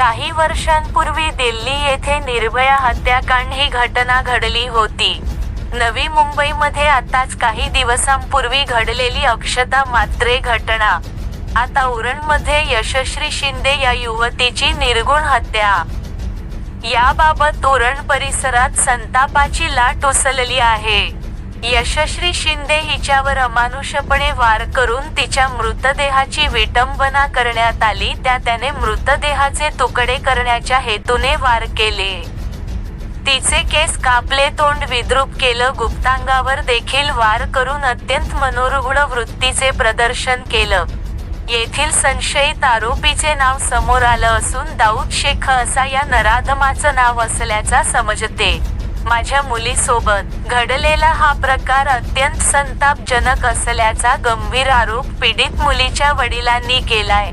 काही वर्षांपूर्वी दिल्ली येथे निर्भया हत्याकांड ही घटना घडली होती. नवी मुंबईमध्ये आताच काही दिवसांपूर्वी घडलेली अक्षता मात्रे घटना. आता उरणमध्ये यशश्री शिंदे या युवतीची निर्गुण हत्या. याबाबत उरण परिसरात संतापाची लाट उसळली आहे. यशश्री शिंदे हिच्यावर अमानुषपणे वार करून तिच्या मृतदेहाची विटंबना करण्यात आली. त्या त्याने मृतदेहाचे तुकडे करण्याच्या हेतूने वार केले. तिचे केस कापले तोंड विद्रूप केलं गुप्तांगावर देखील वार करून अत्यंत मनोरुग्ण वृत्तीचे प्रदर्शन केलं. येथील संशयित आरोपीचे नाव समोर आलं असून दाऊद शेख असा या नराधमाचं नाव असल्याचा समजते. माझ्या मुलीसोबत घडलेला हा प्रकार अत्यंत संतापजनक असल्याचा गंभीर आरोप पीडित मुलीच्या वडिलांनी केलाय.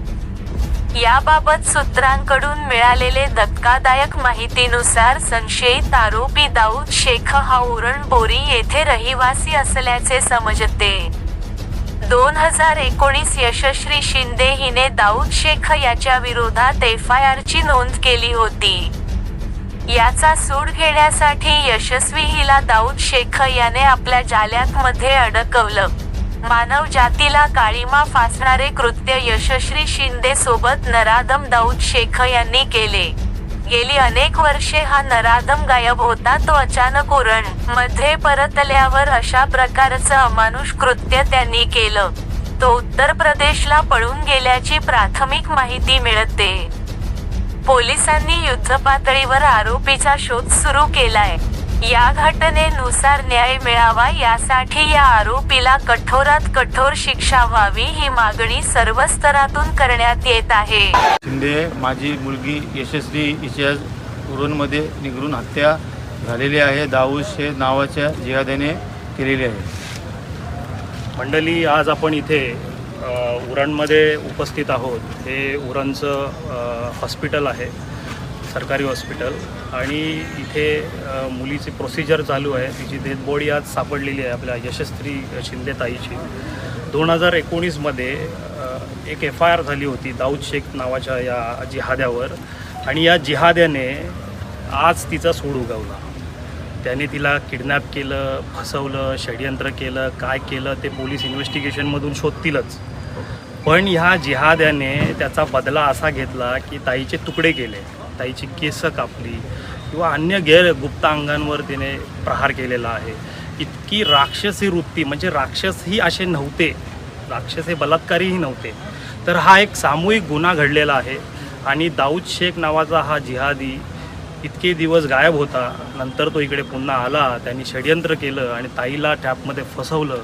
याबाबत सूत्रांकडून मिळालेले धक्कादायक माहितीनुसार संशयित आरोपी दाऊद शेख हा उरण बोरी येथे रहिवासी असल्याचे समजते. दोन हजार एकोणीस यशश्री शिंदे हिने दाऊद शेख याच्या विरोधात एफ आय आरची नोंद केली होती. याचा सूड घेण्यासाठी यशस्वी हिला दाऊद शेख याने आपल्या जाल्यात मध्ये अडकवलं. मानव जातीला काळीमा फासणारे कृत्य यशस्वी शिंदे सोबत नराधम दाऊद शेख यांनी केले. गेली अनेक वर्षे हा नराधम गायब होता तो अचानक उरणमध्ये परतल्यावर अशा प्रकारचं अमानुष कृत्य त्यांनी केलं. तो उत्तर प्रदेशला पळून गेल्याची प्राथमिक माहिती मिळते. पोलिसांनी युद्धपातळीवर आरोपीचा शोध सुरू केलाय. या घटनेनुसार न्याय मिळावा यासाठी या आरोपीला कठोरात कठोर शिक्षा व्हावी ही मागणी सर्व स्तरातून करण्यात येत आहे. शिंदे माझी मुलगी यशस्वी हिच्या उरणमध्ये निगरून हत्या झालेली आहे. दाऊद शेख नावाच्या जिहाद्याने केलेली आहे. मंडळी आज आपण इथे उरणमध्ये उपस्थित आहोत हे उरणचं हॉस्पिटल आहे सरकारी हॉस्पिटल. आणि इथे मुलीची प्रोसिजर चालू आहे. तिची डेथ बॉडी आज सापडलेली आहे आपल्या यशस्वी शिंदे ताईची. दोन हजार एकोणीसमध्ये एक एफ आय आर झाली होती दाऊद शेख नावाच्या या जिहाद्यावर. आणि या जिहाद्याने आज तिचा सूड उगवला. त्याने तिला किडनॅप केलं फसवलं षडयंत्र केलं काय केलं ते पोलीस इन्व्हेस्टिगेशनमधून शोधतीलच. पण ह्या जिहाद्याने त्याचा बदला असा घेतला की ताईचे तुकडे केले. ताईची केसं कापली. किंवा अन्य गैर गुप्त अंगांवर तिने प्रहार केलेला आहे. इतकी राक्षसी वृत्ती म्हणजे राक्षसही असे नव्हते. राक्षस हे बलात्कारीही नव्हते. तर हा एक सामूहिक गुन्हा घडलेला आहे. आणि दाऊद शेख नावाचा हा जिहादी इतके दिवस गायब होता. नंतर तो इकडे पुन्हा आला. त्यांनी षडयंत्र केलं आणि ताईला टॅपमध्ये फसवलं.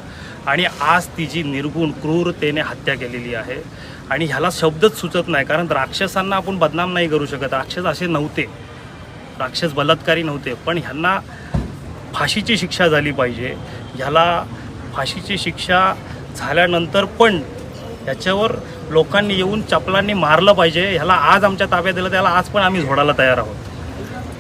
आणि आज तिची निर्गुण क्रूरतेने हत्या केलेली आहे. आणि ह्याला शब्दच सुचत नाही. कारण राक्षसांना आपण बदनाम नाही करू शकत. राक्षस असे नव्हते. राक्षस बलात्कारी नव्हते. पण ह्यांना फाशीची शिक्षा झाली पाहिजे. ह्याला फाशीची शिक्षा झाल्यानंतर पण याच्यावर लोकांनी येऊन चपलांनी मारलं पाहिजे. ह्याला आज आमच्या ताब्यात दिलं त्याला आज पण आम्ही झोडायला तयार आहोत.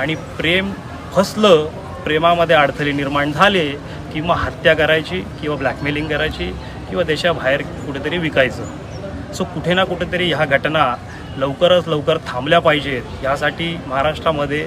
आणि प्रेम फसलं प्रेमामध्ये अडथळे निर्माण झाले की मग हत्या करायची किंवा ब्लॅकमेलिंग करायची किंवा देशाबाहेर कुठेतरी विकायचं. सो कुठे ना कुठेतरी ह्या घटना लवकरच लवकर थांबल्या पाहिजेत. यासाठी महाराष्ट्रामध्ये